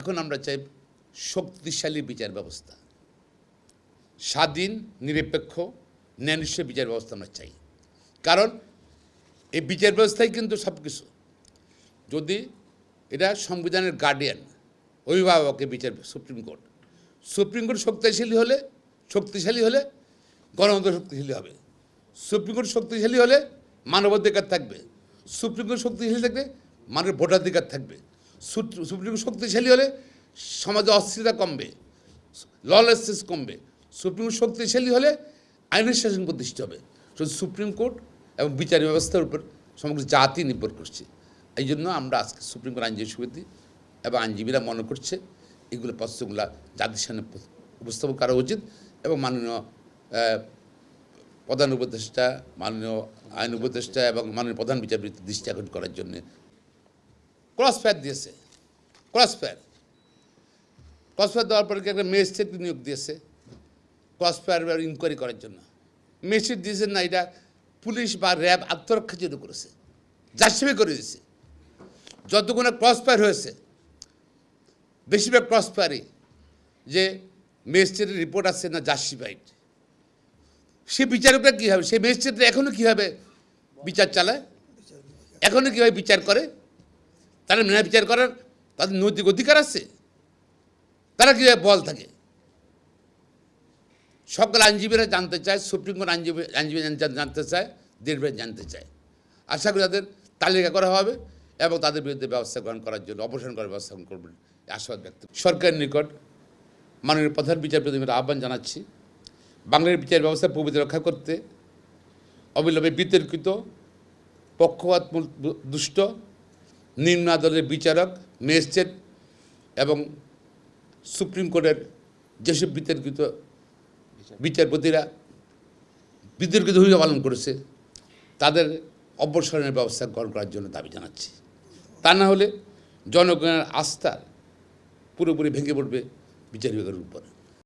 এখন আমরা চাই শক্তিশালী বিচার ব্যবস্থা। স্বাধীন, নিরপেক্ষ, ন্যায়নিষ্ঠ বিচার ব্যবস্থা আমরা চাই। কারণ এই বিচার ব্যবস্থাই কিন্তু সব কিছু যদি এটা সংবিধানের গার্ডিয়ান অভিভাবকের বিচার, সুপ্রিম কোর্ট। সুপ্রিম কোর্ট শক্তিশালী হলে শক্তিশালী হলে গণতন্ত্র শক্তিশালী হবে। সুপ্রিম কোর্ট শক্তিশালী হলে মানবাধিকার থাকবে। সুপ্রিম কোর্ট শক্তিশালী থাকলে মানুষের ভোটাধিকার থাকবে। সুপ্রিম শক্তিশালী হলে সমাজে অস্থিরতা কমবে ললেসনেস কমবে। সুপ্রিম শক্তিশালী হলে আইনের শাসন প্রতিষ্ঠা হবে। শুধু সুপ্রিম কোর্ট এবং বিচার ব্যবস্থার উপর সমগ্র জাতি নির্ভর করছে। এই জন্য আমরা আজকে সুপ্রিম কোর্ট আইনজীবী সমিতি এবং আইনজীবীরা মনে করছে এগুলো প্রশ্নগুলো জাতির সামনে উপস্থাপন করা উচিত এবং মাননীয় প্রধান উপদেষ্টা, মাননীয় আইন উপদেষ্টা এবং মাননীয় প্রধান বিচারপতি দৃষ্টি আকর্ষণ করার জন্য ক্রস ফায়ার দিয়েছে। ক্রস ফায়ার ক্রস ফায়ার দেওয়ার পরে একটা ম্যাজিস্ট্রেট নিয়োগ দিয়েছে? ক্রস ইনকোয়ারি করার জন্য। ম্যাজিস্ট্রেট দিয়েছেন না, এটা পুলিশ বা র্যাব আত্মরক্ষার জন্য করেছে। হিসেবে করে দিয়েছে। যতগুলো ক্রস ফায়ার হয়েছে, বেশিরভাগ ক্রস ফায়ারই যে ম্যাজিস্ট্রেটের রিপোর্ট আসছে না জাস্টিফাইড সে বিচারকরা কী হবে সে ম্যাজিস্ট্রেটরা এখনও কীভাবে বিচার চালায়? এখনও কীভাবে বিচার করে? তারা ন্যায় বিচার করার তাদের নৈতিক অধিকার আছে। তারা কীভাবে বল থাকে? সকল আইনজীবীরা জানতে চায়, সুপ্রিম কোর্ট আইনজীবী আইনজীবী জানতে চায় দেশভাবে জানতে চায়। আশা করি তাদের তালিকা করা হবে এবং তাদের বিরুদ্ধে ব্যবস্থা গ্রহণ করার জন্য, অপসারণ করার ব্যবস্থা গ্রহণ করবেন আশাবাদ ব্যক্ত সরকারের নিকট মাননীয় প্রধান বিচারপতি আমি আহ্বান জানাচ্ছি, বাংলার বিচার ব্যবস্থা প্রভৃতি রক্ষা করতে অবিলম্বে বিতর্কিত পক্ষপাত দুষ্ট নিম্ন আদালতের বিচারক, ম্যাজিস্ট্রেট এবং সুপ্রিম কোর্টের যেসব বিতর্কিত বিচারপতিরা বিতর্কিত ভূমিকা পালন করেছে, তাদের অপসারণের ব্যবস্থা গ্রহণ করার জন্য দাবি জানাচ্ছি। তা না হলে জনগণের আস্থা পুরোপুরি ভেঙে পড়বে বিচার বিভাগের উপর।